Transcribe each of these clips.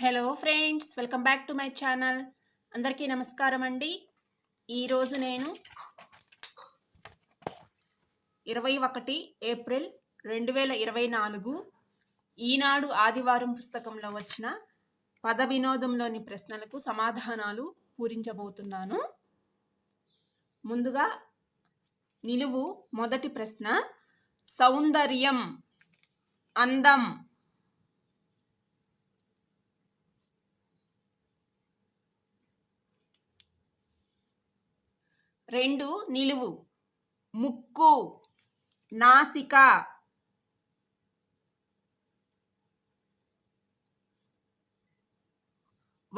Hello friends welcome back to my channel అందరికీ నమస్కారం అండి. ఈరోజు నేను ఇరవై ఒకటి ఏప్రిల్ రెండు వేల ఇరవై నాలుగు ఈనాడు ఆదివారం పుస్తకంలో వచ్చిన పద వినోదంలోని ప్రశ్నలకు సమాధానాలు పూరించబోతున్నాను. ముందుగా నిలువు మొదటి ప్రశ్న సౌందర్యం అందం. రెండు నిలువు. ముక్కు నాసిక.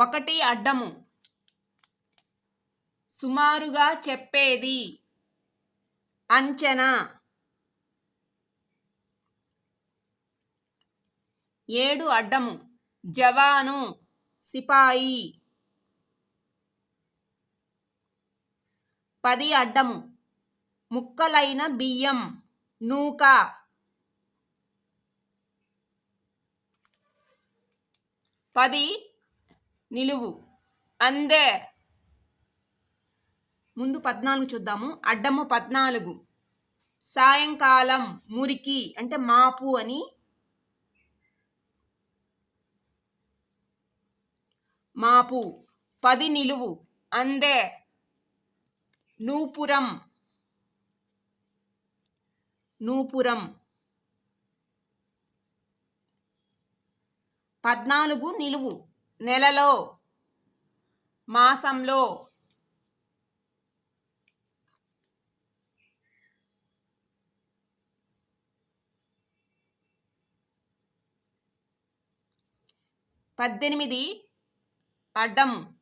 ఒకటి అడ్డము. సుమారుగా చెప్పేది. అంచనా. ఏడు అడ్డము. జవాను సిపాయి. పది అడ్డము. ముక్కలైన బియ్యం నూక. పది నిలువు. అందే. ముందు పద్నాలుగు చూద్దాము. అడ్డము పద్నాలుగు. సాయంకాలం మురికి అంటే మాపు అని. మాపు. పది నిలువు. అందే. నూపురం. నూపురం. పద్నాలుగు నిలువు. నెలలో. మాసంలో. పద్దెనిమిది. అడ్డం.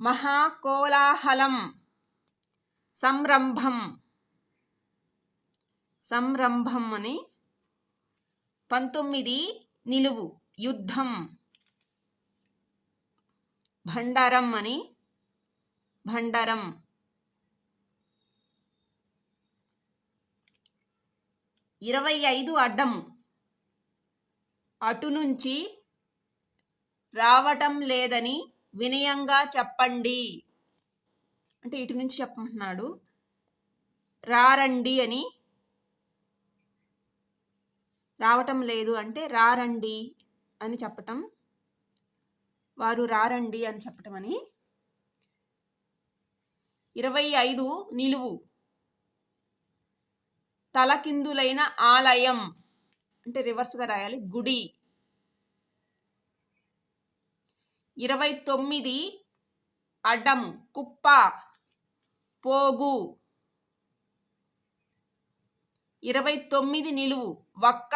మహాకోలాహలం. సంరంభం. సంరంభం అని పంతొమ్మిది నిలువు. యుద్ధం. భండారం అని భండారం. ఇరవై ఐదు అడ్డము అటు నుంచి రావటం లేదని వినయంగా చెప్పండి. అంటే ఇటు నుంచి చెప్పమంటున్నాడు. రారండి అని రావటం లేదు అంటే రారండి అని చెప్పటం. వారు రారండి అని చెప్పటం అని. ఇరవై ఐదు నిలువు. తలకిందులైన ఆలయం. అంటే రివర్స్గా రాయాలి. గుడి. ఇరవై తొమ్మిది అడం కుప్ప పోగు. ఇరవై తొమ్మిది నిలువు వక్క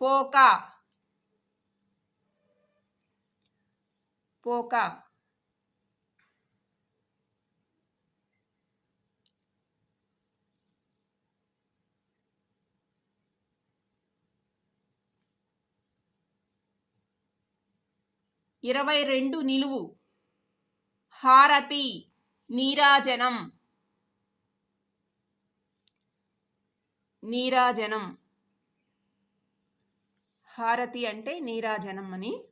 పోక. పోక. ఇరవై రెండు నిలువు. హారతి నీరాజనం. నీరాజనం. హారతి అంటే నీరాజనం అని.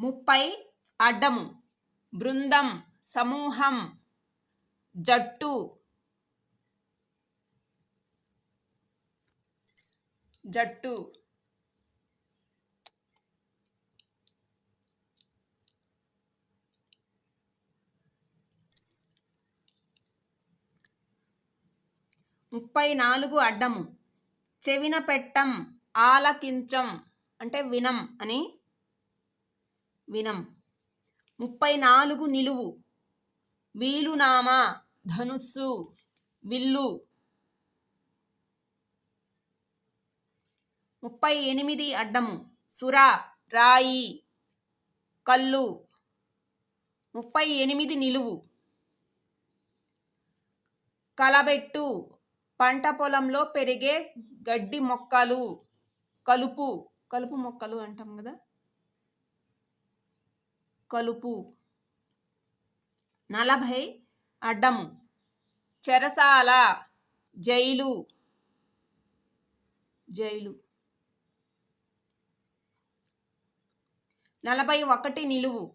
ముప్పై అడ్డము. బృందం సమూహం. జట్టు. జట్టు. ముప్పై నాలుగు అడ్డము చెవిన పెట్టం ఆలకించం అంటే వినం అని వినం. ముప్పై నాలుగు నిలువు. వీలునామా ధనుస్సు విల్లు. ముప్పై ఎనిమిది అడ్డము. సుర రాయి కళ్ళు ముప్పై ఎనిమిది నిలువు. కలబెట్టు. పంట పొలంలో పెరిగే గడ్డి మొక్కలు కలుపు కలుపు మొక్కలు అంటాం కదా? కలుపు. నలభై అడ్డము. చెరసాల జైలు. జైలు. నలభై ఒకటి నిలువు.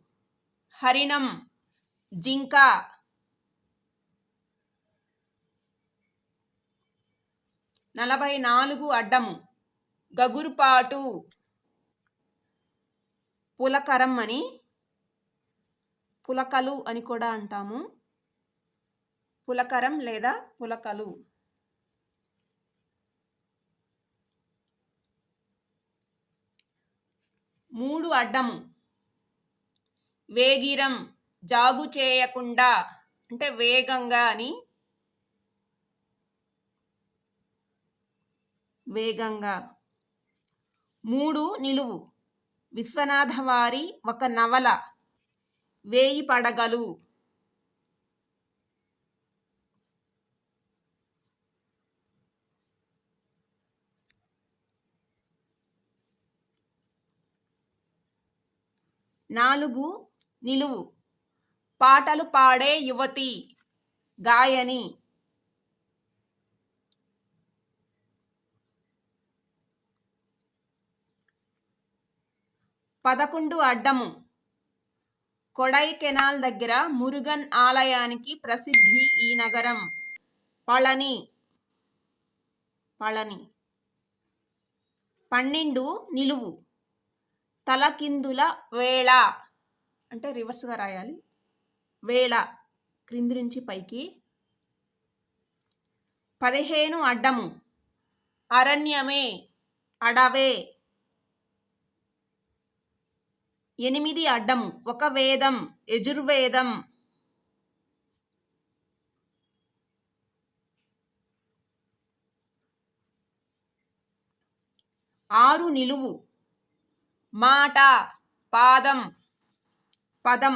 హరిణం జింక. నలభై నాలుగు అడ్డము. గగురుపాటు. పులకరం అని పులకలు అని కూడా అంటాము. పులకరం లేదా పులకలు. మూడు అడ్డము. వేగిరం జాగు చేయకుండా అంటే వేగంగా అని వేగంగా. మూడు నిలువు. విశ్వనాథ వారి ఒక నవల. వేయి పడగలు. నాలుగు నిలువు. పాటలు పాడే యువతి. గాయని. పదకొండు అడ్డము. కొడైకెనాల్ దగ్గర మురుగన్ ఆలయానికి ప్రసిద్ధి ఈ నగరం. పళని. పళని. పన్నెండు నిలువు. తలకిందుల వేళ. అంటే రివర్స్గా రాయాలి. వేళ. క్రింది నుంచి పైకి. పదిహేను అడ్డము. అరణ్యమే. అడవే. ఎనిమిది అడ్డం ఒక వేదం యజుర్వేదం. ఆరు నిలువు మాట పాదం పదం.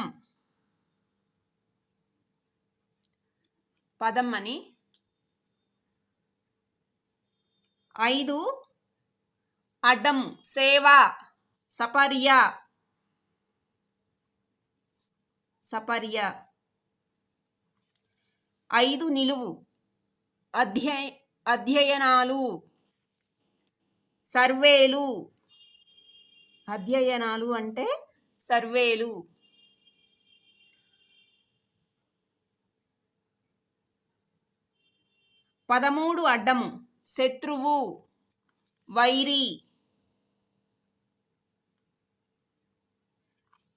పదం అని? ఐదు అడ్డం సేవ సపర్య. సపర్య. ఐదు నిలువు. అధ్యయ అధ్యయనాలు. సర్వేలు. అధ్యయనాలు అంటే సర్వేలు. పదమూడు అడ్డము. శత్రువు. వైరి.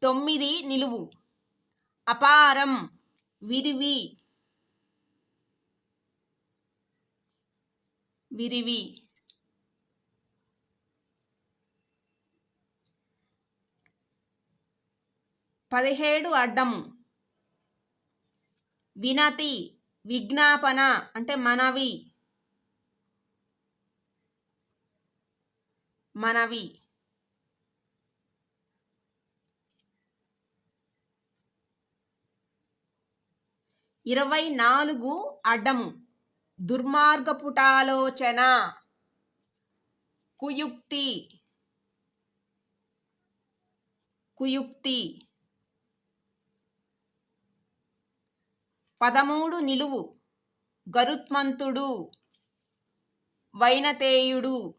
తొమ్మిది నిలువు. అపారం విరివి. విరివి. పదిహేడు అడ్డము. వినతి విజ్ఞాపన అంటే మనవి. మనవి. ఇరవై నాలుగు అడం దుర్మార్గపుటాలోచన. కుయుక్తి. కుయుక్తి. పదమూడు నిలువు. గరుత్మంతుడు. వైనతేయుడు.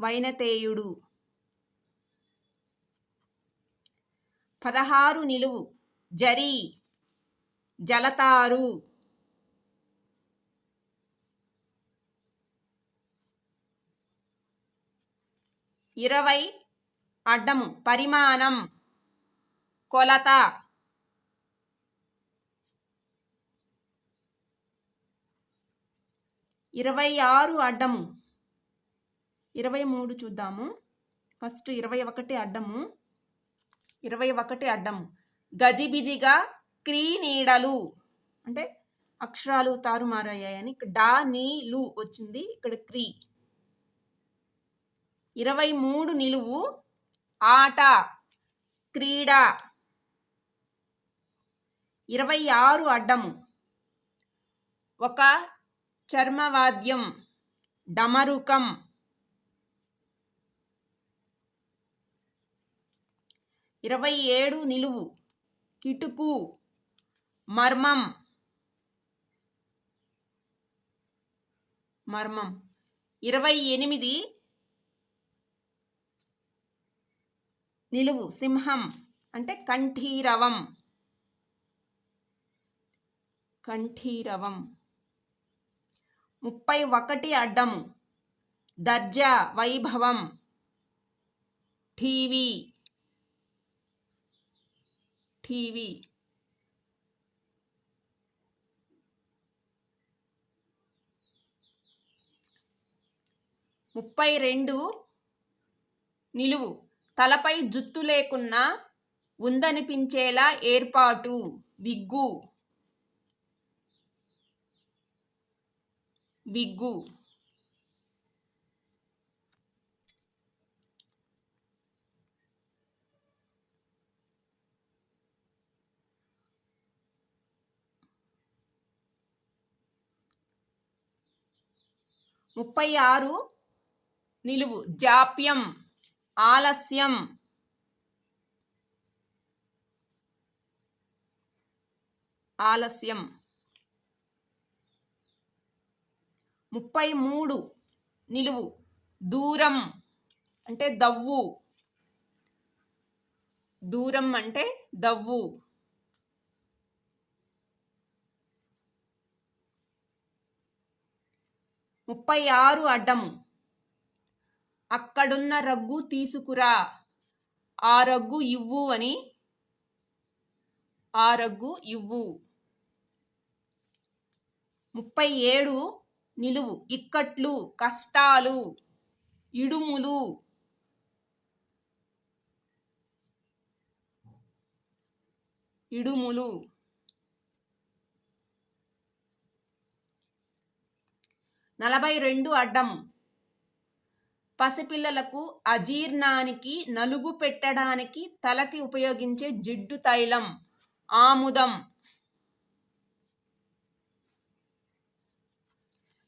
వైనతేయుడు. పదహారు నిలువు. జరి. జలతారు. ఇరవై అడ్డము. పరిమాణం. కొలత. ఇరవై ఆరు అడ్డము. ఇరవై మూడు చూద్దాము. ఫస్ట్ ఇరవై ఒకటి అడ్డము. ఇరవై ఒకటి అడ్డము గజిబిజిగా క్రీ నీడలు అంటే అక్షరాలు తారుమారయ్యాయని డా నీ లు వచ్చింది. ఇక్కడ క్రీ. ఇరవై మూడు నిలువు. ఆట. క్రీడ. ఇరవై ఆరు అడ్డము ఒక చర్మవాద్యం. డమరుకం. ఇరవై ఏడు నిలువు. కిటుకు మర్మం. మర్మం. ఇరవై ఎనిమిది నిలువు. సింహం. అంటే కంఠీరవం. కంఠీరవం. ముప్పై ఒకటి అడ్డము. దర్జా వైభవం. టీవీ. టీవీ. ముప్పై రెండు నిలువు. తలపై జుత్తు లేకున్నా ఉందనిపించేలా ఏర్పాటు. విగ్గు. విగ్గు. ముప్పై ఆరు నిలువు. జాప్యం ఆలస్యం. ఆలస్యం. ముప్పై మూడు నిలువు. దూరం అంటే దవ్వు. దూరం అంటే దవ్వు. ముప్పై ఆరు అడ్డం. అక్కడున్న రగ్గు తీసుకురా. ఆ రగ్గు ఇవ్వు అని. ఆ రగ్గు ఇవ్వు. ముప్పై ఏడు నిలువు. ఇక్కట్లు కష్టాలు ఇడుములు. ఇడుములు. నలభై రెండు అడ్డం. పసిపిల్లలకు అజీర్ణానికి నలుగు పెట్టడానికి తలకి ఉపయోగించే జిడ్డు తైలం ఆముదం.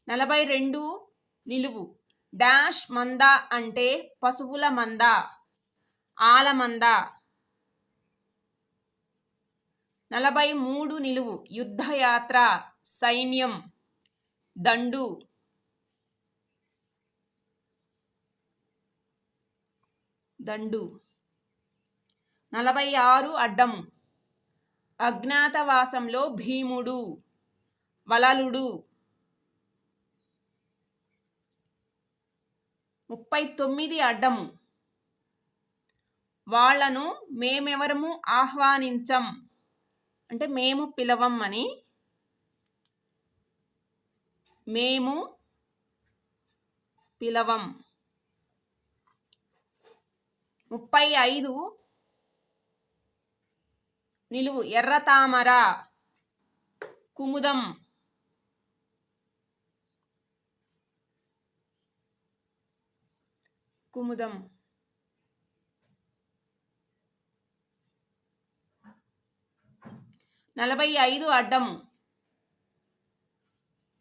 నలభై రెండు నిలువు. డాష్ మంద అంటే పశువుల మంద ఆలమంద నలభై మూడు నిలువు. యుద్ధయాత్ర సైన్యం. దండు. దండు. నలభై ఆరు అడ్డం. అజ్ఞాతవాసంలో భీముడు. వలలుడు. ముప్పై తొమ్మిది అడ్డము వాళ్ళను మేమెవరము ఆహ్వానించం. అంటే మేము పిలవం అని. మేము పిలవం. ముప్పై ఐదు. నిలువు. ఎర్ర తామర. కుముదం. కుముదం. నలభై ఐదు అడ్డము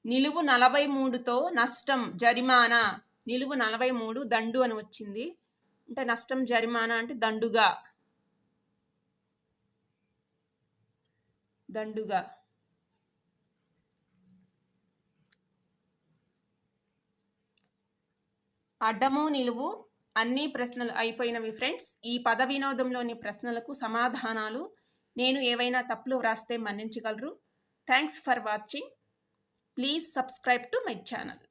నిలువు నలభై మూడుతో నష్టం. జరిమానా. నిలువు నలభై మూడు దండు అని వచ్చింది. అంటే నష్టం జరిమానా అంటే దండుగా. దండుగా. అడ్డము నిలువు అన్ని ప్రశ్నలు అయిపోయినవి ఫ్రెండ్స్ ఈ పద వినోదంలోని ప్రశ్నలకు సమాధానాలు నేను ఏవైనా తప్పులు వ్రాస్తే మన్నించగలరు. Thanks for watching. Please subscribe to my channel.